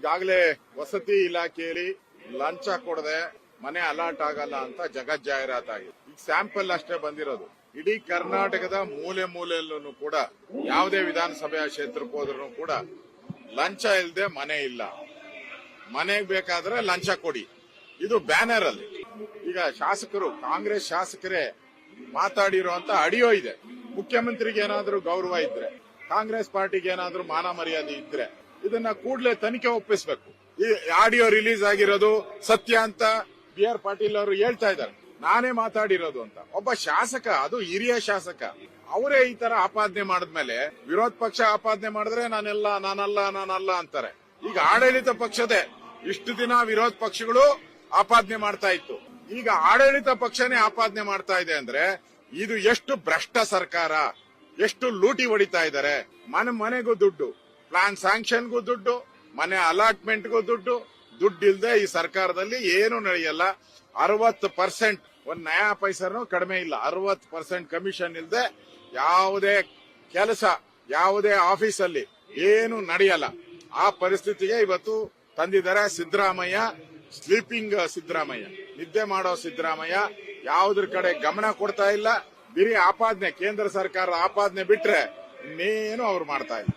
ಈಗಾಗಲೇ ವಸತಿ ಇಲಾಖೆಯಲ್ಲಿ ಲಂಚ ಕೊಡದೆ ಮನೆ ಅಲಾಟ್ ಆಗಲ್ಲ ಅಂತ ಜಗತ್ ಜಾಹೀರಾತಾಗಿದೆ ಈಗ ಸ್ಯಾಂಪಲ್ ಅಷ್ಟೇ ಬಂದಿರೋದು. ಇಡೀ ಕರ್ನಾಟಕದ ಮೂಲೆ ಮೂಲೆಯಲ್ಲೂ ಕೂಡ, ಯಾವುದೇ ವಿಧಾನಸಭೆಯ ಕ್ಷೇತ್ರಕ್ಕೆ ಹೋದ್ರೂ ಕೂಡ ಲಂಚ ಇಲ್ಲದೆ ಮನೆ ಇಲ್ಲ. ಮನೆಗೆ ಬೇಕಾದ್ರೆ ಲಂಚ ಕೊಡಿ. ಇದು ಬ್ಯಾನರ್ ಅಲ್ಲಿ. ಈಗ ಶಾಸಕರು, ಕಾಂಗ್ರೆಸ್ ಶಾಸಕರೇ ಮಾತಾಡಿರುವಂತ ಅಡಿಯೋ ಇದೆ. ಮುಖ್ಯಮಂತ್ರಿಗೆ ಏನಾದರೂ ಗೌರವ ಇದ್ರೆ, ಕಾಂಗ್ರೆಸ್ ಪಾರ್ಟಿಗೆ ಏನಾದರೂ ಮಾನ ಮರ್ಯಾದೆ ಇದ್ರೆ ಇದನ್ನ ಕೂಡಲೇ ತನಿಖೆ ಒಪ್ಪಿಸಬೇಕು. ಈ ಆಡಿಯೋ ರಿಲೀಸ್ ಆಗಿರೋದು ಸತ್ಯ ಅಂತ ಬಿ ಆರ್ ಪಾಟೀಲ್ ಅವರು ಹೇಳ್ತಾ ಇದ್ದಾರೆ. ನಾನೇ ಮಾತಾಡಿರೋದು ಅಂತ. ಒಬ್ಬ ಶಾಸಕ, ಅದು ಹಿರಿಯ ಶಾಸಕ, ಅವರೇ ಈ ತರ ಆಪಾದನೆ ಮಾಡಿದ್ಮೇಲೆ ವಿರೋಧ ಪಕ್ಷ ಆಪಾದನೆ ಮಾಡಿದ್ರೆ ನಾನೆಲ್ಲ, ನಾನಲ್ಲ ನಾನಲ್ಲ ಅಂತಾರೆ. ಈಗ ಆಡಳಿತ ಪಕ್ಷದೇ ಇಷ್ಟು ದಿನ ವಿರೋಧ ಪಕ್ಷಗಳು ಆಪಾದನೆ ಮಾಡ್ತಾ ಇತ್ತು. ಈಗ ಆಡಳಿತ ಪಕ್ಷನೇ ಆಪಾದನೆ ಮಾಡ್ತಾ ಇದೆ ಅಂದ್ರೆ ಇದು ಎಷ್ಟು ಭ್ರಷ್ಟ ಸರ್ಕಾರ, ಎಷ್ಟು ಲೂಟಿ ಹೊಡಿತಾ ಇದ್ದಾರೆ. ಮನೆ, ಮನೆಗೂ ದುಡ್ಡು. ಪ್ಲಾನ್ ಸ್ಯಾಂಕ್ಷನ್ಗೂ ದುಡ್ಡು, ಮನೆ ಅಲಾಟ್ಮೆಂಟ್ಗೂ ದುಡ್ಡು. ದುಡ್ಡು ಇಲ್ಲದೆ ಈ ಸರ್ಕಾರದಲ್ಲಿ ಏನು ನಡೆಯಲ್ಲ. ಅರವತ್ತು ಪರ್ಸೆಂಟ್ ಒಂದು ನಯಾ ಪೈಸನು ಕಡಿಮೆ ಇಲ್ಲ. ಅರವತ್ತು ಪರ್ಸೆಂಟ್ ಕಮಿಷನ್ ಇಲ್ಲದೆ ಯಾವುದೇ ಕೆಲಸ, ಯಾವುದೇ ಆಫೀಸಲ್ಲಿ ಏನು ನಡೆಯಲ್ಲ. ಆ ಪರಿಸ್ಥಿತಿಗೆ ಇವತ್ತು ತಂದಿದ್ದಾರೆ ಸಿದ್ದರಾಮಯ್ಯ ಸ್ಲೀಪಿಂಗ್ ಸಿದ್ದರಾಮಯ್ಯ. ನಿದ್ದೆ ಮಾಡೋ ಸಿದ್ದರಾಮಯ್ಯ ಯಾವುದ್ರ ಕಡೆ ಗಮನ ಕೊಡ್ತಾ ಇಲ್ಲ. ಬಿರಿ ಆಪಾದನೆ, ಕೇಂದ್ರ ಸರ್ಕಾರ ಆಪಾದನೆ ಬಿಟ್ರೆ ಇನ್ನೇನು ಅವ್ರು ಮಾಡ್ತಾ ಇಲ್ಲ.